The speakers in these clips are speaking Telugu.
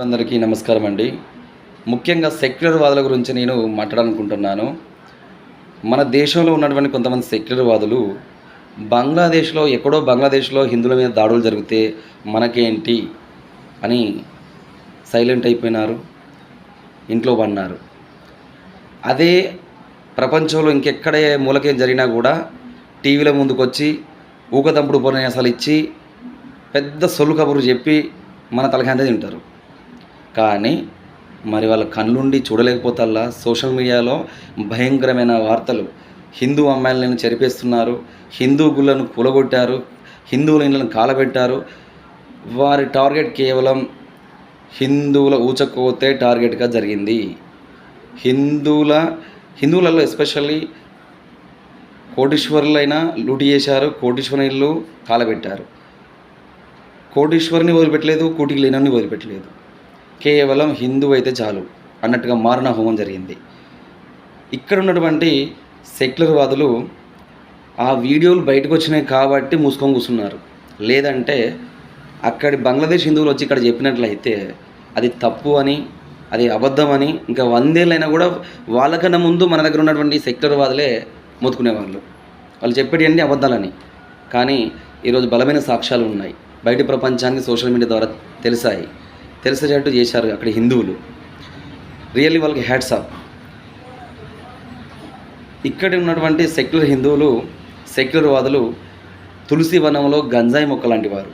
అందరికీ నమస్కారం అండి. ముఖ్యంగా సెక్యులర్ వాదుల గురించి నేను మాట్లాడాలనుకుంటున్నాను. మన దేశంలో ఉన్నటువంటి కొంతమంది సెక్యులర్ వాదులు బంగ్లాదేశ్లో ఎక్కడో బంగ్లాదేశ్లో హిందువుల మీద దాడులు జరిగితే మనకేంటి అని సైలెంట్ అయిపోయినారు ఇంట్లో పడినారు. అదే ప్రపంచంలో ఇంకెక్కడే మూలకేం జరిగినా కూడా టీవీల ముందుకు వచ్చి ఊకదంపుడు ఉపన్యాసాలు ఇచ్చి పెద్ద సొల్లు కబురు చెప్పి మన తలకాంతే తింటారు. కానీ మరి వాళ్ళ కళ్ళుండి చూడలేకపోతల్లా సోషల్ మీడియాలో భయంకరమైన వార్తలు. హిందూ అమ్మాయిలను చెరిపేస్తున్నారు హిందూ గుళ్ళను కూలగొట్టారు హిందువుల ఇళ్ళను కాలబెట్టారు. వారి టార్గెట్ కేవలం హిందువుల ఊచకోతే టార్గెట్గా జరిగింది. హిందువుల హిందువులలో ఎస్పెషల్లీ కోటీశ్వరులైనా లూటి చేశారు కోటీశ్వరులు కాలబెట్టారు. కోటీశ్వరిని వదిలిపెట్టలేదు కూటికి లేనని వదిలిపెట్టలేదు. కేవలం హిందూ అయితే చాలు అన్నట్టుగా మారణ హోమం జరిగింది. ఇక్కడ ఉన్నటువంటి సెక్యులర్ వాదులు ఆ వీడియోలు బయటకు వచ్చినాయి కాబట్టి మూసుకొని కూర్చున్నారు. లేదంటే అక్కడి బంగ్లాదేశ్ హిందువులు వచ్చి ఇక్కడ చెప్పినట్లయితే అది తప్పు అని అది అబద్ధం అని ఇంకా వందేళ్ళైనా కూడా వాళ్ళకన్నా ముందు మన దగ్గర ఉన్నటువంటి సెక్యులర్ వాదులే మొత్తుకునేవాళ్ళు. వాళ్ళు చెప్పేటి అన్ని అబద్ధాలని. కానీ ఈరోజు బలమైన సాక్ష్యాలు ఉన్నాయి. బయట ప్రపంచానికి సోషల్ మీడియా ద్వారా తెలిసాయి. తెలిసేటట్టు చేశారు అక్కడ హిందువులు. రియల్లీ వాళ్ళకి హ్యాట్స్ ఆఫ్ ఇక్కడ ఉన్నటువంటి సెక్యులర్ హిందువులు సెక్యులర్ వాదులు తులసి వనంలో గంజాయి మొక్క లాంటి వారు.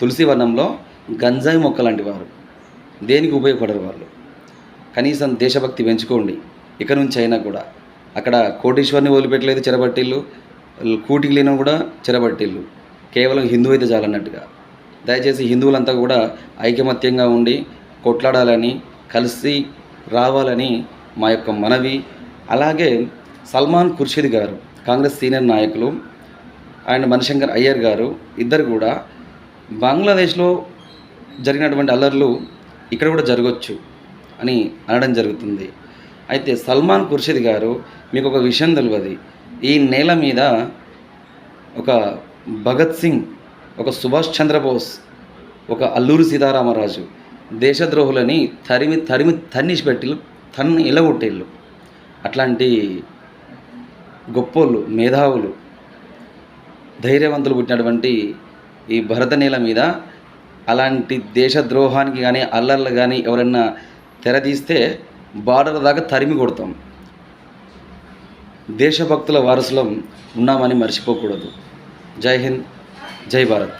తులసి వనంలో గంజాయి మొక్క లాంటి వారు. దేనికి ఉపయోగపడరు వాళ్ళు. కనీసం దేశభక్తి పెంచుకోండి. ఇక నుంచి అయినా కూడా. అక్కడ కోటీశ్వరిని వదిలిపెట్టలేదు చెరబట్టిల్లు. కూటికి లేని కూడా చెరబట్టిల్లు. కేవలం హిందూ అయితే చాలన్నట్టుగా. దయచేసి హిందువులంతా కూడా ఐకమత్యంగా ఉండి కొట్లాడాలని కలిసి రావాలని మా యొక్క మనవి. అలాగే సల్మాన్ ఖుర్షీద్ గారు కాంగ్రెస్ సీనియర్ నాయకులు అండ్ మణిశంకర్ అయ్యర్ గారు ఇద్దరు కూడా బంగ్లాదేశ్లో జరిగినటువంటి అల్లర్లు ఇక్కడ కూడా జరగవచ్చు అని అనడం జరుగుతుంది. అయితే సల్మాన్ ఖుర్షీద్ గారు మీకు ఒక విషయం తెలియదు ఈ నేల మీద ఒక భగత్ సింగ్ ఒక సుభాష్ చంద్రబోస్ ఒక అల్లూరి సీతారామరాజు దేశద్రోహులని తరిమి తరిమి తన్నిసి పెట్టి తన్ను ఇలగొట్టేళ్ళు అట్లాంటి గొప్పోళ్ళు మేధావులు ధైర్యవంతులు పుట్టినటువంటి ఈ భరత నేల మీద అలాంటి దేశద్రోహానికి కానీ అల్లర్లు కానీ ఎవరైనా తెరదీస్తే బార్డర్ దాకా తరిమి కొడతాం. దేశభక్తుల వారసులం ఉన్నామని మర్చిపోకూడదు. జై హింద్. జై భారత్